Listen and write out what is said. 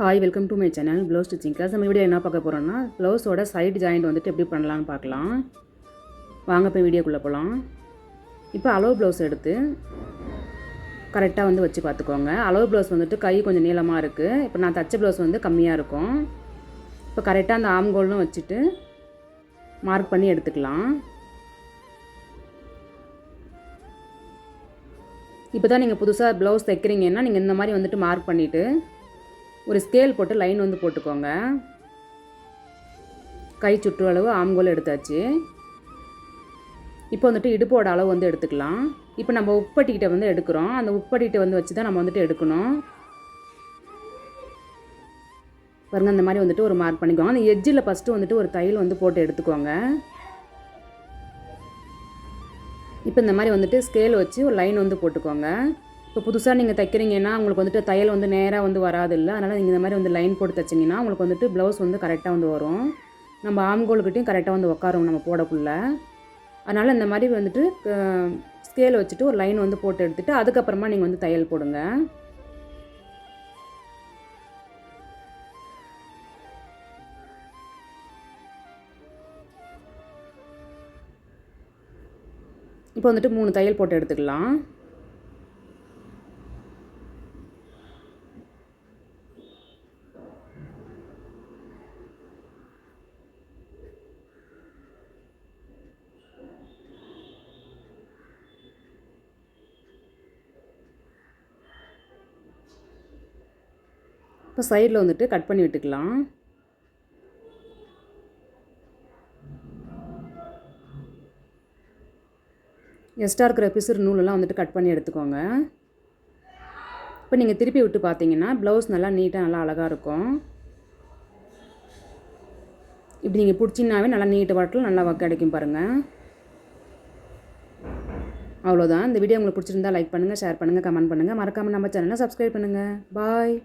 Hi welcome to my channel blouse stitching class நம்ம video என்ன பார்க்க போகிறோம்னா ப்ளவுஸோட சைடு ஜாயிண்ட் வந்துட்டு எப்படி பண்ணலான்னு பார்க்கலாம். வாங்க போய் வீடியோக்குள்ளே போகலாம் இப்போ அளவு ப்ளவுஸ் எடுத்து கரெக்டாக வந்து வச்சு பார்த்துக்கோங்க. அளவு ப்ளவுஸ் வந்துட்டு கை கொஞ்சம் நீளமாக இருக்குது இப்போ நான் தச்ச ப்ளவுஸ் வந்து கம்மியாக இருக்கும். இப்போ கரெக்டாக அந்த ஆம்கோல்னு வச்சுட்டு மார்க் பண்ணி எடுத்துக்கலாம். இப்போ தான் நீங்கள் புதுசாக ப்ளவுஸ் தைக்கிறீங்கன்னா நீங்கள் இந்த மாதிரி வந்துட்டு மார்க் பண்ணிவிட்டு ஒரு ஸ்கேல் போட்டு லைன் வந்து போட்டுக்கோங்க. கை சுற்றுளவு ஆம்கோல் எடுத்தாச்சு. இப்போ வந்துட்டு இடுப்போட அளவு வந்து எடுத்துக்கலாம். இப்போ நம்ம உப்பட்டிக்கிட்ட வந்து எடுக்கிறோம். அந்த உப்பட்டிகிட்ட வந்து வச்சு தான் நம்ம வந்துட்டு எடுக்கணும். பாருங்கள் அந்த மாதிரி வந்துட்டு ஒரு மார்க் பண்ணிக்கோங்க. அந்த எஜ்ஜில் ஃபஸ்ட்டு வந்துட்டு ஒரு தையல் வந்து போட்டு எடுத்துக்கோங்க. இப்போ இந்த மாதிரி வந்துட்டு ஸ்கேல் வச்சு ஒரு லைன் வந்து போட்டுக்கோங்க. இப்போ புதுசாக நீங்கள் தைக்கிறீங்கன்னா உங்களுக்கு வந்துட்டு தையல் வந்து நேராக வந்து வராது இல்லை அதனால் நீங்கள் இந்த மாதிரி வந்து லைன் போட்டு தைச்சிங்கன்னா உங்களுக்கு வந்துட்டு ப்ளவுஸ் வந்து கரெக்டாக வந்து வரும். நம்ம ஆம்கோல்கிட்டையும் கரெக்டாக வந்து உட்காரும் நம்ம போடக்குள்ள. அதனால் இந்த மாதிரி வந்துட்டு ஸ்கேல் வச்சுட்டு ஒரு லைன் வந்து போட்டு எடுத்துகிட்டு அதுக்கப்புறமா நீங்கள் வந்து தையல் போடுங்க. இப்போ வந்துட்டு மூணு தையல் போட்டு எடுத்துக்கலாம். இப்போ சைடில் வந்துட்டு கட் பண்ணி விட்டுக்கலாம். எக்ஸ்ட்ரா இருக்கிற பிசுறு நூலெல்லாம் வந்துட்டு கட் பண்ணி எடுத்துக்கோங்க. இப்போ நீங்கள் திருப்பி விட்டு பார்த்தீங்கன்னா ப்ளவுஸ் நல்லா நீட்டாக நல்லா அழகாக இருக்கும். இப்படி நீங்கள் பிடிச்சிங்கனாவே நல்லா நீட்டு வாட்டில் நல்லா கிடைக்கும் பாருங்கள் அவ்வளோதான் இந்த வீடியோ உங்களுக்கு பிடிச்சிருந்தா லைக் பண்ணுங்கள் ஷேர் பண்ணுங்கள் கமெண்ட் பண்ணுங்கள் மறக்காமல் நம்ம சேனலை சப்ஸ்கிரைப் பண்ணுங்கள் பாய்